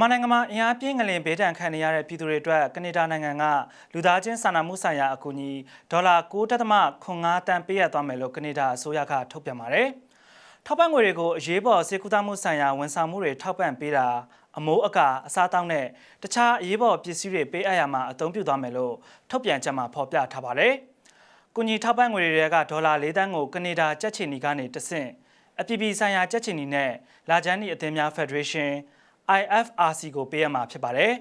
မြန်မာနိုင်ငံမှာအင်အားပြင်းငလင်ဘေးဒဏ်ခံနေရတဲ့ပြည်သူတွေအတွက်ကနေဒါနိုင်ငံကလူသားချင်းစာနာမှုဆိုင်ရာအကူအညီဒေါ်လာ9.5တန်ပေးအပ်သွားမယ်လို့ကနေဒါအစိုးရကထုတ်ပြန်ပါတယ်။ထောက်ပံ့ငွေတွေကိုအရေးပေါ်စေကူတာမှုဆိုင်ရာဝန်ဆောင်မှုတွေထောက်ပံ့ပေးတာအမိုးအကာအစားအသောက်နဲ့တခြားအရေးပေါ်ပစ္စည်းတွေပေးအပ်ရမှာအသုံးပြုသွားမယ်လို့ထုတ်ပြန်ချက်မှာဖော်ပြထားပါတယ်။ကူညီထောက်ပံ့ငွေတွေကဒေါ်လာ၄တန်းကိုကနေဒါကြက်ချီနီကနေတဆင့်အပြည်ပြည်ဆိုင်ရာကြက်ချီနီနဲ့လာဂျန်နီအသင်းများဖက်ဒရေးရှင်း IFRC ကိုပေးရမှာဖြစ်ပါတယ်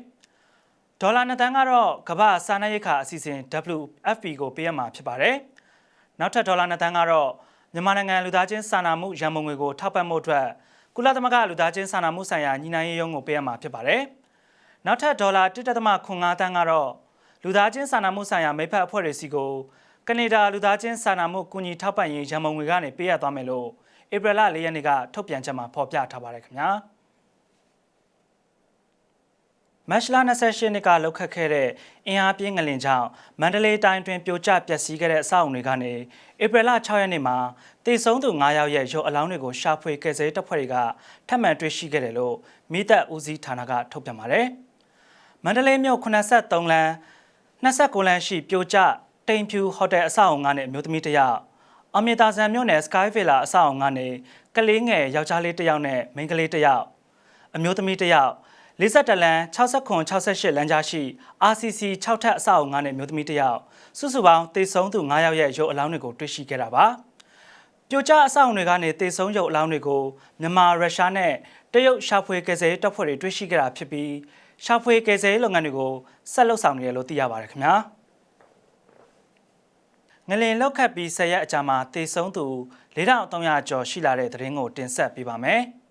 ။ဒေါ်လာ2တန်းကတော့ကမ္ဘာစားနပ်ရိက္ခာအစီအစဉ် WFP ကိုပေးရမှာဖြစ်ပါတယ်။နောက်ထပ်ဒေါ်လာ2တန်းကတော့မြန်မာနိုင်ငံလူသားချင်းစာနာမှုရန်ပုံငွေကိုထောက်ပံ့မှုအတွက်ကုလသမဂ္ဂလူသားချင်းစာနာမှုဆိုင်ရာညီနိုင်ရေးရုံးကိုပေးရမှာဖြစ်ပါတယ်။နောက်ထပ်ဒေါ်လာ1.5တန်းကတော့လူသားချင်းစာနာမှုဆိုင်ရာမိဖက်အဖွဲ့တွေစီကိုကနေဒါလူသားချင်းစာနာမှုကူညီထောက်ပံ့ရေးရန်ပုံငွေကနေပေးရသွားမယ်လို့ဧပြီလ၄ရက်နေ့ကထုတ်ပြန်ချက်မှာဖော်ပြထားပါတယ်ခင်ဗျာ။ မတ်လ28နှစ်ကလောက်ခတ်ခဲ့တဲ့အင်အားပြင်းငလင်ကြောင့်မန္တလေးတိုင်းတွင်ပြိုကျပျက်စီးခဲ့တဲ့အဆောက်အုံတွေကနေဧပြီလ6ရက်နေ့မှာတည်ဆုံးသူ9ယောက်ရဲ့ရုပ်အလောင်းတွေကိုရှာဖွေကယ်ဆယ်တပ်ဖွဲ့တွေကထပ်မံတွေ့ရှိခဲ့တယ်လို့မိသက်ဦးစီးဌာနကထုတ်ပြန်ပါတယ်။မန္တလေးမြို့83လမ်း29လမ်းရှိပြိုကျတိမ်ဖြူဟိုတယ်အဆောက်အုံကနေအမျိုးသမီးတစ်ယောက်အမြင့်သာဆန်မြို့နယ် Sky Villa အဆောက်အုံကနေကလေးငယ်ယောက်ျားလေးတစ်ယောက်နဲ့မိန်းကလေးတစ်ယောက်အမျိုးသမီးတစ်ယောက် 52လမ်း69 68လမ်းကြားရှိ RCC 6ထပ်အဆောက်အုံကနေမျိုးသမီးတစ်ယောက်စုစုပေါင်းတေဆုံးသူ9ယောက်ရဲ့ရုပ်အလောင်းတွေကိုတွေ့ရှိခဲ့တာပါပြိုကျအဆောက်အုံတွေကနေတေဆုံးရုပ်အလောင်းတွေကိုမြန်မာရုရှားနဲ့တရုတ်ရှာဖွေကယ်ဆယ်တပ်ဖွဲ့တွေတွေ့ရှိခဲ့တာဖြစ်ပြီးရှာဖွေကယ်ဆယ်လုပ်ငန်းတွေကိုဆက်လုပ်ဆောင်နေတယ်လို့သိရပါတယ်ခင်ဗျာငလင်လောက်ခတ်ပြီး10ရက်အကြာမှာတေဆုံးသူ4300ကျော်ရှိလာတဲ့သတင်းကိုတင်ဆက်ပေးပါမယ်။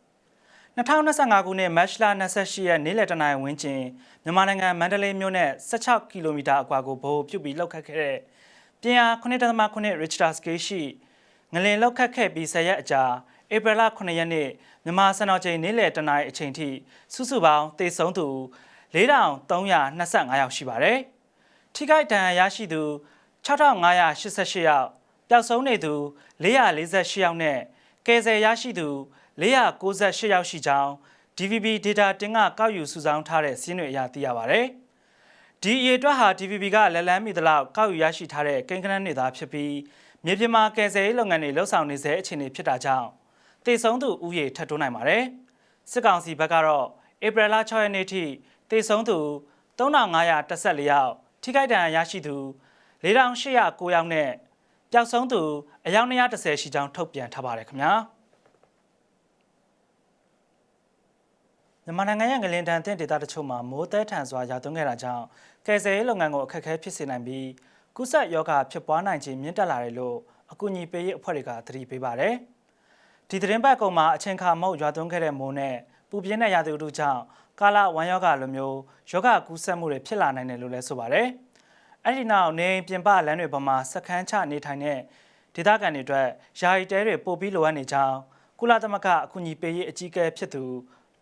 2025ခုနှစ်မတ်လ28ရက်နေ့လယ်တနာရီဝန်းကျင်မြန်မာနိုင်ငံမန္တလေးမြို့နဲ့16ကီလိုမီတာအကွာကိုဘိုးပြုတ်ပြီးလောက်ခတ်ခဲ့တဲ့ပြင်းအား9.9 Richter scale ရှိငလင်လောက်ခတ်ခဲ့ပြီး10ရက်အကြာဧပြီလ9ရက်နေ့မြန်မာစံတော်ချိန်နေ့လယ်တနာရီအချိန်ထိစုစုပေါင်းသေဆုံးသူ4325ယောက်ရှိပါတယ်။ထိခိုက်ဒဏ်ရာရရှိသူ6588ယောက်ပျောက်ဆုံးနေသူ448ယောက်နဲ့ကယ်ဆယ်ရရှိသူ 498ယောက်ရှိကြောင်း DVB data တင်ကကောက်ယူစုဆောင်းထားတဲ့စီးနှွေအရသိရပါဗျ။ဒီအရေအတွက်ဟာ DVB ကလက်လန်းမိသလောက်ကောက်ယူရရှိထားတဲ့ကိန်းဂဏန်းတွေသာဖြစ်ပြီးမြေပြင်မှာကယ်ဆယ်ရေးလုပ်ငန်းတွေလှုပ်ဆောင်နေဆဲအခြေအနေဖြစ်တာကြောင့်တည်ဆုံးသူဥယေထပ်တိုးနိုင်ပါတယ်။စစ်ကောင်စီဘက်ကတော့ဧပြီလ6ရက်နေ့ထိတည်ဆုံးသူ3514ယောက်ထိခိုက်ဒဏ်ရာရရှိသူ4809ယောက်နဲ့ပျောက်ဆုံးသူအယောက်230ရှိကြောင်းထုတ်ပြန်ထားပါတယ်ခင်ဗျာ။ မြန်မာနိုင်ငံရဲ့ငလင်တန်တဲ့ဒေသတချို့မှာမိုးတဲထန်စွာရာသွန်းခဲ့တာကြောင့်ကယ်ဆယ်ရေးလုပ်ငန်းကိုအခက်အခဲဖြစ်စေနိုင်ပြီးကုသယောဂဖြစ်ပွားနိုင်ခြင်းမြင့်တက်လာတယ်လို့အကူအညီပေးရေးအဖွဲ့တွေကသတိပေးပါတယ်။ဒီသတင်းပတ်ကောင်မှာအချိန်ခါမဟုတ်ရွာသွန်းခဲ့တဲ့မိုးနဲ့ပူပြင်းတဲ့ရာသီဥတုကြောင့်ကာလဝမ်းယောဂလိုမျိုးယောဂကူးစက်မှုတွေဖြစ်လာနိုင်တယ်လို့လည်းဆိုပါတယ်။အဲ့ဒီနောက်နေပြင်ပလမ်းတွေပေါ်မှာစခန်းချနေထိုင်တဲ့ဒေသခံတွေအတွက်ယာယီတဲတွေပို့ပြီးလိုအပ်နေကြောင်းကုလသမဂ္ဂအကူအညီပေးရေးအကြီးအကဲဖြစ်သူ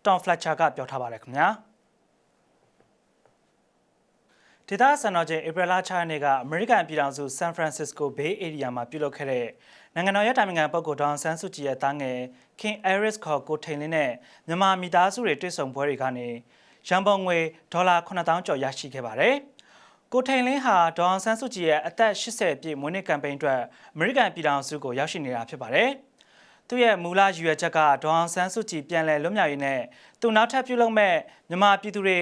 တွန်ဖလက်ချာကပြောထားပါတယ်ခင်ဗျာဒေသစံတော်ချိန်ဧပြီလ6ရက်နေ့ကအမေရိကန်ပြည်ထောင်စုဆန်ဖရန်စစ္စကိုဘေးအေရီးယားမှာပြုလုပ်ခဲ့တဲ့နိုင်ငံတော်ရဲ့တာမင်ခံပုဂ္ဂိုလ်ဒေါန်ဆန်းစုကြည်ရဲ့တားငယ်ခင်အဲရစ်ခေါ်ကိုထိန်လင်းနဲ့မြန်မာမိသားစုတွေတွေ့ဆုံပွဲတွေကနေရန်ပုံငွေဒေါ်လာ9000ကျော်ရရှိခဲ့ပါတယ်။ကိုထိန်လင်းဟာဒေါန်ဆန်းစုကြည်ရဲ့အသက်80ပြည့်မွေးနေ့ကမ်ပိန်းအတွက်အမေရိကန်ပြည်ထောင်စုကိုရောက်ရှိနေတာဖြစ်ပါတယ်။ သူ့ရဲ့မူလရည်ရွယ်ချက်ကဒေါအောင်ဆန်းစုကြည်ပြန်လည်လွတ်မြောက်ရေးနဲ့သူနောက်ထပ်ပြုလုပ်မဲ့မြန်မာပြည်သူတွေ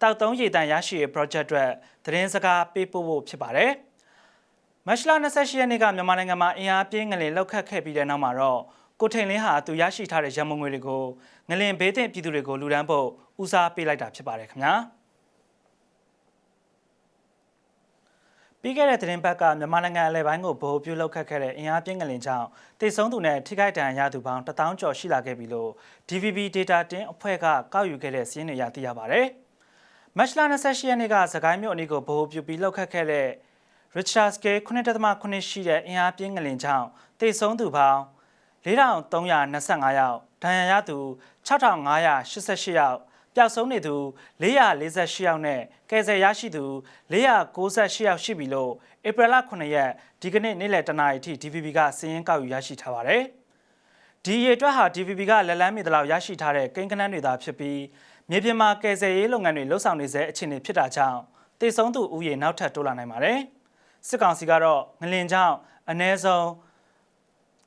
တောက်သုံးရည်တန်ရရှိရေး project အတွက်သတင်းစကားပေးပို့ဖို့ဖြစ်ပါတယ်။မတ်လ28ရက်နေ့ကမြန်မာနိုင်ငံမှာအင်အားပြင်းငလင်လောက်ခတ်ခဲ့ပြီးတဲ့နောက်မှာတော့ကိုထိန်လင်းဟာသူရရှိထားတဲ့ရန်မုံငွေတွေကိုငလင်ဘေးသင့်ပြည်သူတွေကိုလူဒန်းဖို့ဦးစားပေးလိုက်တာဖြစ်ပါတယ်ခင်ဗျာ။ ပြီးခဲ့တဲ့သတင်းပတ်ကမြန်မာနိုင်ငံအလဲပိုင်းကိုဗဟိုပြုလုပ်ခတ်ခဲ့တဲ့အင်အားပြင်းကလင်ကြောင့်တိတ်ဆုံးသူနဲ့ထိခိုက်ဒဏ်ရာရသူပေါင်း1000ကျော်ရှိလာခဲ့ပြီလို့ DVB data တင်အဖွဲ့ကကောက်ယူခဲ့တဲ့စာရင်းတွေရသိရပါဗျ။မတ်လ28ရက်နေ့ကစကိုင်းမြို့အနီးကိုဗဟိုပြုပြီးလုပ်ခတ်ခဲ့တဲ့ Richard Scale 9.9ရှိတဲ့အင်အားပြင်းကလင်ကြောင့်တိတ်ဆုံးသူပေါင်း4325ယောက်ဒဏ်ရာရသူ6588ယောက် ပျောက်ဆုံးနေသူ448ယောက်နဲ့ကယ်ဆယ်ရရှိသူ498ယောက်ရှိပြီလို့ဧပြီလ9ရက်ဒီကနေ့နေ့လယ်တနာရီထိ DVB ကစာရင်းကောက်ယူရရှိထားပါတယ်။ဒီရေအတွက်ဟာ DVB ကလက်လန်းမီတလောက်ရရှိထားတဲ့ကိန်းကနန်းတွေသာဖြစ်ပြီးမြေပြင်မှာကယ်ဆယ်ရေးလုပ်ငန်းတွေလှုပ်ဆောင်နေစေအခြေအနေဖြစ်တာကြောင့်တေဆုံးသူဦးရေနောက်ထပ်တိုးလာနိုင်ပါတယ်။စစ်ကောင်စီကတော့ငလင်ကြောင့်အ ਨੇ ဆုံး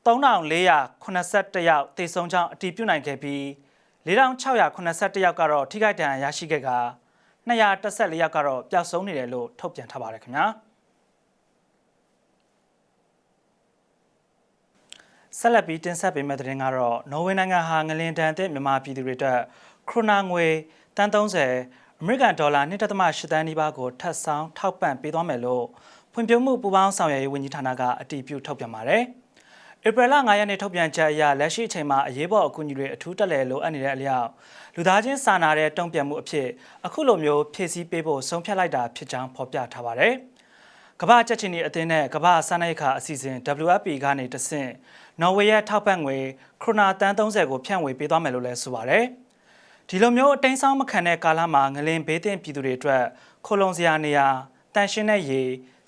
3481ယောက်တေဆုံးကြောင်းအတည်ပြုနိုင်ခဲ့ပြီး 4681ယောက်ကတော့ထိခိုက်ဒဏ်ရာရရှိခဲ့က214ယောက်ကတော့ပျောက်ဆုံးနေတယ်လို့ထုတ်ပြန်ထားပါတယ်ခင်ဗျာဆက်လက်ပြီးတင်ဆက်ပေးမယ့်သတင်းကတော့နော်ဝေနိုင်ငံဟာငလင်တန်တဲ့မြန်မာပြည်သူတွေအတွက်ခရိုနာငွေတန်30အမေရိကန်ဒေါ်လာ1.8တန်းနီးပါးကိုထပ်ဆောင်ထောက်ပံ့ပေးသွားမယ်လို့ဖွံ့ဖြိုးမှုပူးပေါင်းဆောင်ရွက်ရေးဝန်ကြီးဌာနကအတည်ပြုထုတ်ပြန်ပါတယ်။ ဧပြီလ9ရက်နေ့ထုတ်ပြန်ချက်အရလက်ရှိအချိန်မှာအရေးပေါ်အကူအညီတွေအထူးတက်လဲလိုအပ်နေတဲ့အလျောက်လူသားချင်းစာနာတဲ့တုံ့ပြန်မှုအဖြစ်အခုလိုမျိုးဖြည့်ဆည်းပေးဖို့ဆုံးဖြတ်လိုက်တာဖြစ်ကြောင်းဖော်ပြထားပါတယ်။ကမ္ဘာကြက်ချင်ဒီအသင်းနဲ့ကမ္ဘာစားနပ်ရိက္ခာအစီအစဉ် WFP ကနေတဆင့်နော်ဝေရဲ့ထောက်ပံ့ငွေခရိုနာတန်30ကိုဖြန့်ဝေပေးသွားမယ်လို့လည်းဆိုပါတယ်။ဒီလိုမျိုးအတိုင်းဆောင်မခံတဲ့ကာလမှာငလင်ဘေးတင်ပြည်သူတွေအတွက်ခိုလုံစရာနေရာတန်ရှင်းတဲ့ရေ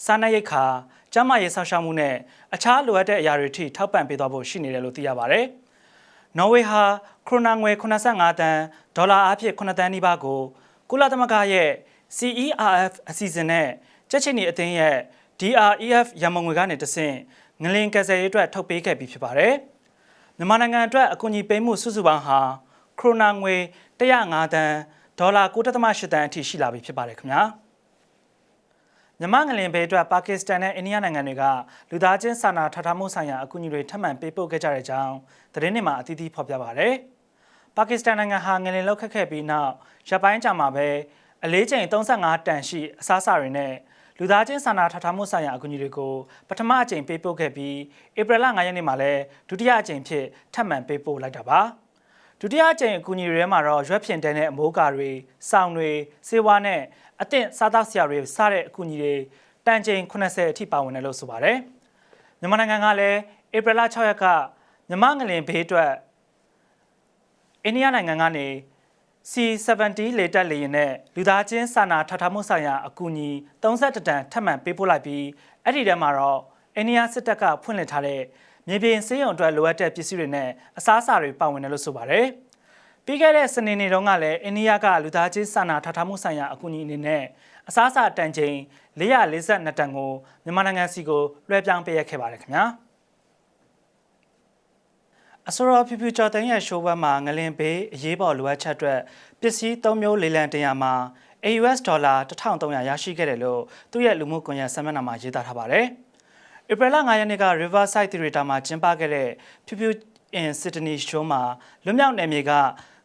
စားနပ်ရိက္ခာ ကျန်းမာရေးစောင့်ရှောက်မှုနဲ့အခြားလိုအပ်တဲ့အရာတွေထိထောက်ပံ့ပေးသွားဖို့ရှိနေတယ်လို့သိရပါတယ်။နော်ဝေဟာခရိုနာငွေ85တန်ဒေါ်လာအဖြစ်9တန်းနီးပါးကိုကုလသမဂ္ဂရဲ့ CERF အစီအစဉ်နဲ့ကြက်ချင်နီအသင်းရဲ့ DREF ရမုံငွေကနေတဆင့်ငလင်ကယ်ဆယ်ရေးအတွက်ထုတ်ပေးခဲ့ပြီးဖြစ်ပါတယ်။မြန်မာနိုင်ငံအတွက်အကူအညီပေးမှုစုစုပေါင်းဟာခရိုနာငွေ105တန်ဒေါ်လာ9.8တန်းအထိရှိလာပြီဖြစ်ပါတယ်ခင်ဗျာ။ မြမငလင်ဘေးအတွက်ပါကစ္စတန်နဲ့အိန္ဒိယနိုင်ငံတွေကလူသားချင်းစာနာထောက်ထားမှုဆိုင်ရာအကူအညီတွေထပ်မံပေးပို့ခဲ့ကြတဲ့အကြောင်းသတင်းတွေမှာအသီးသီးဖော်ပြပါဗျ။ပါကစ္စတန်နိုင်ငံဟာငလင်လောက်ခက်ခဲ့ပြီးနောက်ရပ်ပိုင်းကြာမှာပဲအလေးချိန်35တန်ရှိအစားအစာတွေနဲ့လူသားချင်းစာနာထောက်ထားမှုဆိုင်ရာအကူအညီတွေကိုပထမအကြိမ်ပေးပို့ခဲ့ပြီးဧပြီလ9ရက်နေ့မှာလည်းဒုတိယအကြိမ်ဖြစ်ထပ်မံပေးပို့လိုက်တာပါ။ဒုတိယအကြိမ်အကူအညီတွေထဲမှာတော့ရွက်ဖြင့်တဲတဲ့အမိုးကာတွေ၊စောင်တွေ၊စေဝါနဲ့ အသင့်စားသောက်ဆရာတွေစတဲ့အကူအညီတွေတန်ချိန်80အထိပါဝင်တယ်လို့ဆိုပါတယ်။မြန်မာနိုင်ငံကလည်းဧပြီလ6ရက်ကမြမငလင်ဘေးအတွက်အိန္ဒိယနိုင်ငံကနေ C70 လေတက်လေရင်နဲ့လူသားချင်းစာနာထောက်ထားမှုဆိုင်ရာအကူအညီ32တန်ထပ်မံပေးပို့လိုက်ပြီးအဲ့ဒီထဲမှာတော့အိန္ဒိယစစ်တပ်ကဖွင့်လှစ်ထားတဲ့မြေပြင်စေးရုံအတွက်လိုအပ်တဲ့ပစ္စည်းတွေနဲ့အစားအစာတွေပါဝင်တယ်လို့ဆိုပါတယ်။ ပြီးခဲ့တဲ့စနေနေ့တုန်းကလည်းအိန္ဒိယကလူသားချင်းစာနာထောက်ထားမှုဆိုင်ရာအကူအညီအနေနဲ့အစားအစာတန်ချိန်442တန်ကိုမြန်မာနိုင်ငံစီကိုလွှဲပြောင်းပေးရခဲ့ပါတယ်ခင်ဗျာအစိုးရဖြူဖြူကျော်တန်းရဲ့ရှိုးပွဲမှာငလင်ဘေးအရေးပေါ်လိုအပ်ချက်အတွက်ပစ္စည်း၃မျိုးလေလံတင်ရမှာ AUS ဒေါ်လာ1300ရရှိခဲ့တယ်လို့သူ့ရဲ့လူမှုကွန်ရက်ဆမ်မက်နာမှာရေးသားထားပါတယ်။ဧပြီလ9ရက်နေ့က Riverside Theater မှာကျင်းပခဲ့တဲ့ဖြူဖြူ in Sydney show မှာလွမြောက်နယ်မြေက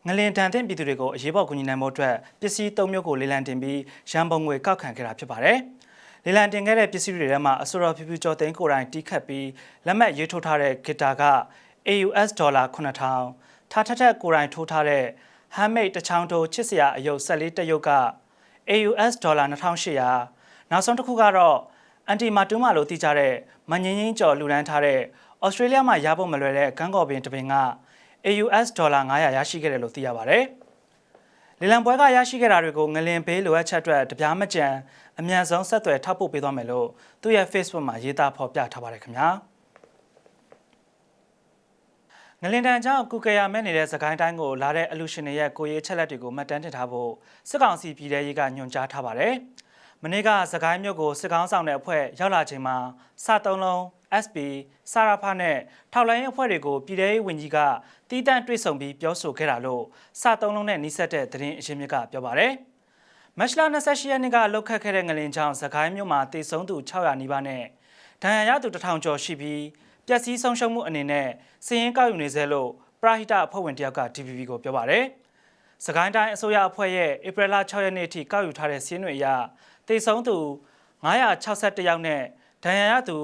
ငလင်တန်တဲ့ပြည်သူတွေကိုအရေးပေါ်ကူညီနိုင်မှုအတွက်ပစ္စည်း၃မျိုးကိုလေလံတင်ပြီးရန်ပုံငွေကောက်ခံခဲ့တာဖြစ်ပါတယ်။လေလံတင်ခဲ့တဲ့ပစ္စည်းတွေထဲမှာအစိုးရဖြူဖြူကျော်သိန်းကိုယ်တိုင်တီးခတ်ပြီးလက်မှတ်ရေးထိုးထားတဲ့ဂီတာက AUS ဒေါ်လာ9000ထားထက်ထက်ကိုယ်တိုင်ထိုးထားတဲ့ handmade တချောင်းတိုးချစ်စရာအယုတ်14တရုတ်က AUS ဒေါ်လာ2800နောက်ဆုံးတစ်ခုကတော့အန်တီမာတူးမာလို့သိကြတဲ့မငင်းငင်းကျော်လူဒန်းထားတဲ့ ဩစတြေးလျမှာရဖို့မလွယ်တဲ့ကန်းကော်ပင်တပင်က AUS ဒေါ်လာ900ရရှိခဲ့တယ်လို့သိရပါတယ်။လေလံပွဲကရရှိခဲ့တာတွေကိုငလင်ဘေးလိုအပ်ချက်အတွက်တပြားမကြံအမြန်ဆုံးဆက်သွယ်ထောက်ပို့ပေးသွားမယ်လို့သူ့ရဲ့ Facebook မှာရေးသားဖော်ပြထားပါတယ်ခင်ဗျာ။ငလင်တန်ကြောင့်ကုကရမဲ့နေတဲ့စကိုင်းတိုင်းကိုလာတဲ့အလူရှင်တွေရဲ့ကိုရေးချက်လက်တွေကိုမှတ်တမ်းတင်ထားဖို့စစ်ကောင်စီပြည်ထရေးကညွှန်ကြားထားပါတယ်။မနေ့ကစကိုင်းမြို့ကိုစစ်ကောင်ဆောင်တဲ့အဖွဲ့ရောက်လာချိန်မှာစတုံးလုံး SB စာရာဖာနဲ့ထောက်လိုင်းအဖွဲ့တွေကိုပြည်ထောင်ဝင်ကြီးကတီးတန့်တွေ့ဆုံပြီးပြောဆိုခဲ့တာလို့စာသုံးလုံးနဲ့နှိစက်တဲ့သတင်းအရင်းမြစ်ကပြောပါရယ်မတ်လ28ရက်နေ့ကလှုပ်ခတ်ခဲ့တဲ့ငလင်ချောင်းစကိုင်းမြို့မှာတေဆုံးသူ600နီးပါးနဲ့ဒဏ်ရာရသူ1000ကျော်ရှိပြီးပျက်စီးဆုံးရှုံးမှုအနေနဲ့စည်ရင်ကောက်ယူနေစေလို့ပရာဟိတအဖွဲ့ဝင်တယောက်က DVB ကိုပြောပါရယ်စကိုင်းတိုင်းအစိုးရအဖွဲ့ရဲ့ဧပြီလ6ရက်နေ့အထိကောက်ယူထားတဲ့စည်းနှွေအရတေဆုံးသူ961ယောက်နဲ့ဒဏ်ရာရသူ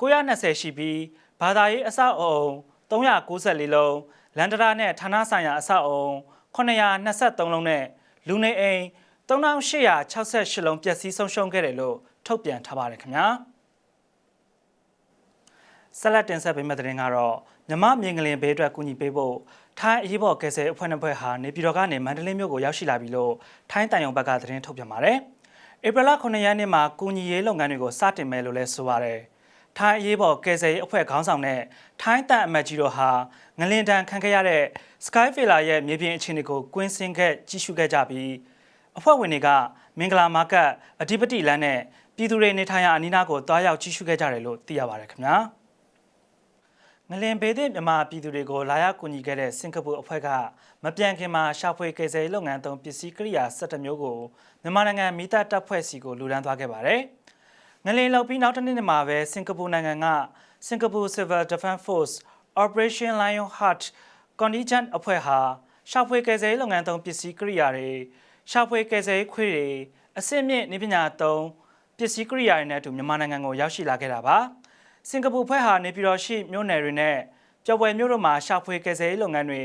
920ရှိပြီးဘာသာရေးအဆောက်အုံ394လုံးလန်ဒရာနဲ့ဌာနဆိုင်ရာအဆောက်အုံ923လုံးနဲ့လူနေအိမ်3868လုံးပျက်စီးဆုံးရှုံးခဲ့တယ်လို့ထုတ်ပြန်ထားပါတယ်ခင်ဗျာဆက်လက်တင်ဆက်ပေးမယ့်သတင်းကတော့မြမမြင်ကလင်ဘေးအတွက်ကူညီပေးဖို့ထိုင်းအရေးပေါ်ကယ်ဆယ်အဖွဲ့နှစ်ဖွဲ့ဟာနေပြည်တော်ကနေမန္တလေးမြို့ကိုရောက်ရှိလာပြီလို့ထိုင်းတန်ယုံဘက်ကသတင်းထုတ်ပြန်ပါတယ်။ဧပြီလ9ရက်နေ့မှာကူညီရေးလုပ်ငန်းတွေကိုစတင်မယ်လို့လည်းဆိုပါတယ်။ ထိုင်းအရေးပေါ်ကယ်ဆယ်ရေးအဖွဲ့ခေါင်းဆောင်နဲ့ထိုင်းတပ်အမတ်ကြီးတို့ဟာငလင်တန်ခံခဲ့ရတဲ့ Skyfiller ရဲ့မြေပြင်အခြေအနေကိုကွင်းစင်းခဲ့ကြည့်ရှုခဲ့ကြပြီးအဖွဲ့ဝင်တွေကမင်္ဂလာမာကတ်အဓိပတိလမ်းနဲ့ပြည်သူတွေနေထိုင်ရာအနီးနားကိုတွားရောက်ကြည့်ရှုခဲ့ကြတယ်လို့သိရပါတယ်ခင်ဗျာငလင်ဘေးသည့်မြန်မာပြည်သူတွေကိုလာရောက်ကူညီခဲ့တဲ့စင်ကာပူအဖွဲ့ကမပြန်ခင်မှာရှာဖွေကယ်ဆယ်ရေးလုပ်ငန်းသုံးပစ္စည်းကိရိယာ17မျိုးကိုမြန်မာနိုင်ငံမိသားတပ်ဖွဲ့စီကိုလူဒန်းသွားခဲ့ပါတယ်။ ငလင်လောက်ပြီးနောက်တစ်နေ့မှာပဲစင်ကာပူနိုင်ငံကစင်ကာပူ Civil Defense Force Operation Lionheart Contingent အဖွဲ့ဟာရှာဖွေကယ်ဆယ်ရေးလုပ်ငန်းသုံးပစ္စည်းကိရိယာတွေရှာဖွေကယ်ဆယ်ရေးခွေးတွေအစစ်မြင့်နေပညာသုံးပစ္စည်းကိရိယာတွေနဲ့အတူမြန်မာနိုင်ငံကိုရောက်ရှိလာခဲ့တာပါစင်ကာပူဖွဲ့ဟာနေပြည်တော်ရှိမြို့နယ်တွေနဲ့ကြော်ပွဲမြို့တို့မှာရှာဖွေကယ်ဆယ်ရေးလုပ်ငန်းတွေ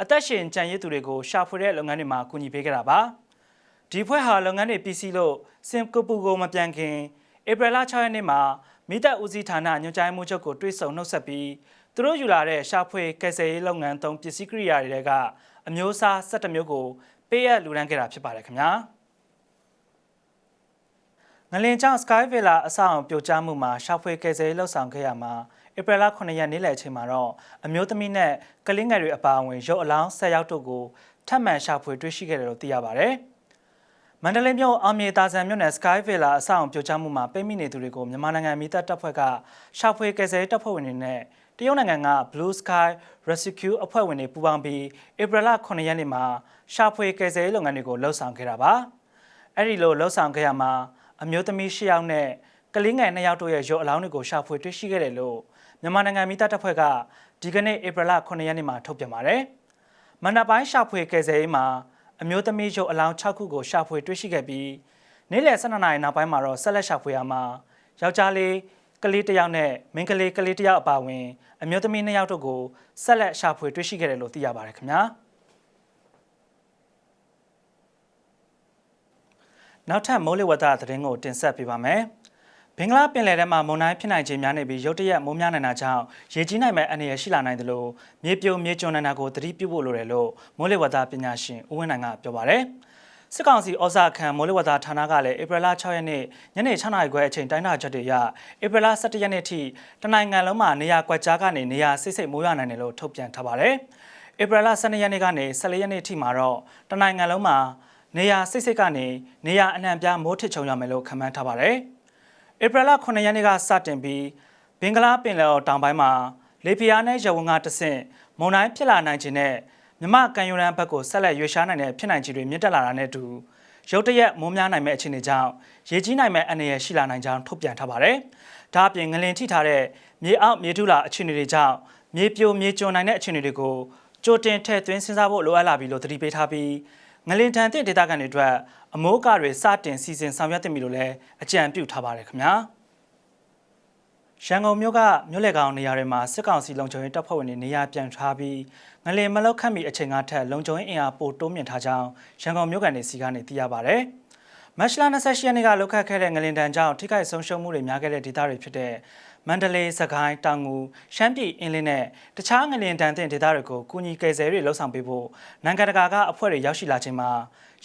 အသက်ရှင်ကြံရည်သူတွေကိုရှာဖွေတဲ့လုပ်ငန်းတွေမှာကူညီပေးခဲ့တာပါဒီဖွဲ့ဟာလုပ်ငန်းတွေပြီးစီးလို့စင်ကာပူကိုမပြန်ခင် ဧပြီလ6ရက်နေ့မှာမိသက်ဦးစီးဌာနညွှန်ကြားမှုချုပ်ကိုတွေ့ဆုံနှုတ်ဆက်ပြီးသူတို့ယူလာတဲ့ရှာဖွေကယ်ဆယ်ရေးလုပ်ငန်းသုံးပစ္စည်းကိရိယာတွေကအမျိုးအစား17မျိုးကိုပေးအပ်လူဒန်းခဲ့တာဖြစ်ပါတယ်ခင်ဗျာငလင်ကျောင်း Sky Villa အဆောက်အုံပြိုကျမှုမှာရှာဖွေကယ်ဆယ်ရေးလှုပ်ဆောင်ခဲ့ရမှာဧပြီလ9ရက်နေ့လယ်အချိန်မှာတော့အမျိုးသမီးနဲ့ကလေးငယ်တွေအပါအဝင်ရုပ်အလောင်း10ယောက်တို့ကိုထပ်မံရှာဖွေတွေ့ရှိခဲ့တယ်လို့သိရပါတယ်။ မန္တလေးမြို့အောင်မြေတာဆန်မြို့နယ် Sky Villa အဆောက်အုံပြိုကျမှုမှာပိတ်မိနေသူတွေကိုမြန်မာနိုင်ငံမိသက်တပ်ဖွဲ့ကရှာဖွေကယ်ဆယ်ရေးတပ်ဖွဲ့ဝင်တွေနဲ့တရုတ်နိုင်ငံက Blue Sky Rescue အဖွဲ့ဝင်တွေပူးပေါင်းပြီးဧပြီလ9ရက်နေ့မှာရှာဖွေကယ်ဆယ်ရေးလုပ်ငန်းတွေကိုလှုပ်ဆောင်ခဲ့တာပါ။အဲ့ဒီလိုလှုပ်ဆောင်ခဲ့ရမှာအမျိုးသမီး၈ယောက်နဲ့ကလေးငယ်၂ယောက်တို့ရဲ့ရုပ်အလောင်းတွေကိုရှာဖွေတွေ့ရှိခဲ့တယ်လို့မြန်မာနိုင်ငံမိသားတပ်ဖွဲ့ကဒီကနေ့ဧပြီလ9ရက်နေ့မှာထုတ်ပြန်ပါတယ်။မန္တပိုင်းရှာဖွေကယ်ဆယ်ရေးမှာ အမျိုးသမီးရုပ်အလောင်း6ခုကိုရှာဖွေတွေ့ရှိခဲ့ပြီးနေ့လယ်12နာရီနောက်ပိုင်းမှာတော့ဆက်လက်ရှာဖွေရမှာယောက်ျားလေးကလေးတစ်ယောက်နဲ့မိန်းကလေးကလေးတစ်ယောက်အပါအဝင်အမျိုးသမီး2ယောက်တို့ကိုဆက်လက်ရှာဖွေတွေ့ရှိခဲ့တယ်လို့သိရပါတယ်ခင်ဗျာ။နောက်ထပ်မိုးလေဝသသတင်းကိုတင်ဆက်ပေးပါမယ်။ ဘင်္ဂလားပင်လယ်ထဲမှာမုန်တိုင်းဖြစ်နိုင်ခြင်းများနေပြီးရုတ်တရက်မိုးများနိုင်တာကြောင့်ရေကြီးနိုင်မဲ့အနေရရှိလာနိုင်တယ်လို့မြေပြိုမြေကျွန်းနိုင်တာကိုသတိပြုဖို့လိုတယ်လို့မိုးလေဝသပညာရှင်ဦးဝင်းနိုင်ကပြောပါရယ်။စစ်ကောင်စီဩဇာခံမိုးလေဝသဌာနကလည်းဧပြီလ6ရက်နေ့ညနေ6နာရီခွဲအချိန်တိုင်းတာချက်တွေရဧပြီလ17ရက်နေ့ထိတနိုင်ငံလုံးမှာနေရာကွက်ကြားကနေနေရာစိတ်စိတ်မိုးရွာနိုင်တယ်လို့ထုတ်ပြန်ထားပါတယ်။ဧပြီလ12ရက်နေ့ကနေ14ရက်နေ့ထိမှာတော့တနိုင်ငံလုံးမှာနေရာစိတ်စိတ်ကနေနေရာအနှံ့ပြားမိုးထစ်ချုံရမယ်လို့ခန့်မှန်းထားပါတယ်။ ဧပြီလ9ရက်နေ့ကစတင်ပြီးဘင်္ဂလားပင်လယ်တောင်ပိုင်းမှာလေပြင်းနဲ့ရဝန်းကတဆင့်မုန်တိုင်းဖြစ်လာနိုင်ခြင်းနဲ့မြမကန်ယူရန်ဘက်ကိုဆက်လက်ရွေ့ရှားနိုင်တဲ့ဖြစ်နိုင်ခြေတွေမြင့်တက်လာတာနဲ့အတူရုတ်တရက်မိုးများနိုင်မဲ့အခြေအနေကြောင့်ရေကြီးနိုင်မဲ့အနေရရှိလာနိုင်ကြောင်းထုတ်ပြန်ထားပါတယ်။ဒါအပြင်ငလင်ထိထားတဲ့မြေအောက်မြေထုလာအခြေအနေတွေကြောင့်မြေပြိုမြေကျွံနိုင်တဲ့အခြေအနေတွေကိုကြိုတင်ထည့်သွင်းစဉ်းစားဖို့လိုအပ်လာပြီလို့သတိပေးထားပြီး ငလင်ထန်တဲ့ဒေသခံတွေအတွက်အမိုးကတွေစတင်စီစဉ်ဆောင်ရွက်တင်ပြီလို့လည်းအကြံပြုထားပါတယ်ခင်ဗျာရန်ကုန်မြို့ကမြို့လေကောင်နေရာတွေမှာစစ်ကောင်စီလုံခြုံရေးတပ်ဖွဲ့ဝင်တွေနေရာပြန်ထားပြီးငလင်မလောက်ခတ်မီအချိန်ကထက်လုံခြုံရေးအင်အားပိုတိုးမြင့်ထားကြောင်းရန်ကုန်မြို့ကန်နေစီကနေသိရပါဗျ။မတ်လ28ရက်နေ့ကလောက်ခတ်ခဲ့တဲ့ငလင်တန်ကြောင့်ထိခိုက်ဆုံးရှုံးမှုတွေများခဲ့တဲ့ဒေသတွေဖြစ်တဲ့ မန္တလေးစကိုင်းတောင်ငူရှမ်းပြည်အင်းလင်းနဲ့တခြားငလျင်တန်တဲ့ဒေသတွေကိုကူညီကယ်ဆယ်ရေးလှုပ်ဆောင်ပေးဖို့နိုင်ငံတကာကအဖွဲ့တွေရောက်ရှိလာခြင်းမှာ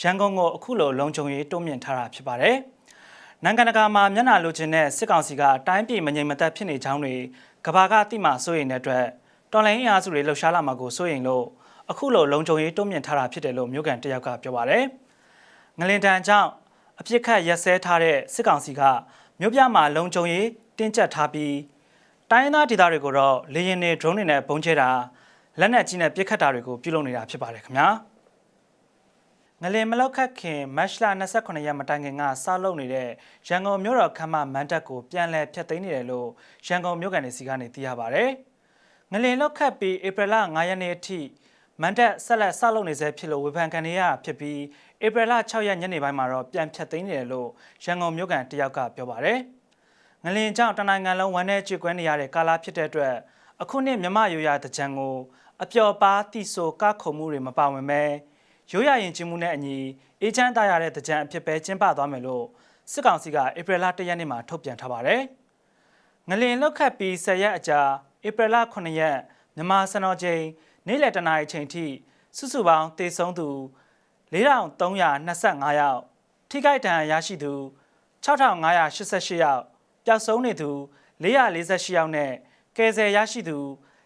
ရန်ကုန်ကိုအခုလိုလုံခြုံရေးတိုးမြင့်ထားတာဖြစ်ပါတယ်။နိုင်ငံတကာမှာမျက်နှာလိုချင်တဲ့စစ်ကောင်စီကတိုင်းပြည်မငြိမ်မသက်ဖြစ်နေကြောင်းတွေကဘာကတိမှစိုးရိမ်တဲ့အတွက်တော်လိုင်းအင်အားစုတွေလှုပ်ရှားလာမှာကိုစိုးရိမ်လို့အခုလိုလုံခြုံရေးတိုးမြင့်ထားတာဖြစ်တယ်လို့မြို့ကန်တယောက်ကပြောပါတယ်။ငလင်တန်ကြောင့်အပြစ်ခတ်ရက်စဲထားတဲ့စစ်ကောင်စီက မြို့ပြမှာလုံခြုံရေးတင်းကျပ်ထားပြီးတိုင်းရင်းသားဒေသတွေကိုတော့လေရင်တွေ drone တွေနဲ့ပုံချဲတာလက်နက်ကြီးနဲ့ပစ်ခတ်တာတွေကိုပြုလုပ်နေတာဖြစ်ပါတယ်ခင်ဗျာငလင်မလောက်ခတ်ခင်မတ်လ28ရက်မတိုင်ခင်ကစလုပ်နေတဲ့ရန်ကုန်မြို့တော်ခမ်းမမန်တက်ကိုပြန်လည်ဖျက်သိမ်းနေတယ်လို့ရန်ကုန်မြို့ကန်နေစီကနေသိရပါဗျ။ငလင်လောက်ခတ်ပြီးဧပြီလ9ရက်နေ့အထိမန်တက်ဆက်လက်စလုပ်နေဆဲဖြစ်လို့ဝေဖန်ခံနေရဖြစ်ပြီး ဧပြီလ6ရက်ညနေပိုင်းမှာတော့ပြန်ဖျက်သိမ်းနေတယ်လို့ရန်ကုန်မြို့ကန်တယောက်ကပြောပါဗျ။ငလင်ကြောင့်တနိုင်ငံလုံးဝမ်းနဲ့ကြွကွဲနေရတဲ့ကာလဖြစ်တဲ့အတွက်အခုနှစ်မြမရိုးရာတကြံကိုအပျော်ပါတိဆိုကခုံမှုတွေမပါဝင်ပဲရိုးရာရင်ကျင်းမှုနဲ့အညီအေးချမ်းသားရတဲ့တကြံအဖြစ်ပဲကျင်းပသွားမယ်လို့စစ်ကောင်စီကဧပြီလ၁ရက်နေ့မှာထုတ်ပြန်ထားပါတယ်။ငလင်လောက်ခတ်ပြီး10ရက်အကြာဧပြီလ9ရက်မြန်မာစံတော်ချိန်နေ့လယ်တနာရီချိန်ထိစုစုပေါင်းတေဆုံးသူ 4325ယောက်ထိခိုက်ဒဏ်ရာရရှိသူ6588ယောက်ပျောက်ဆုံးနေသူ4829 448ယောက်နဲ့ကယ်ဆယ်ရရှိသူ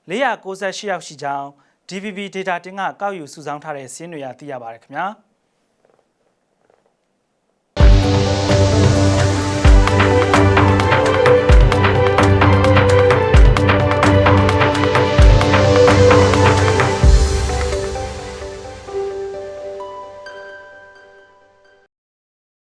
498ယောက်ရှိကြောင်း DVB data တင်ကကောက်ယူစုဆောင်းထားတဲ့စင်းတွေအရသိရပါတယ်ခင်ဗျာ။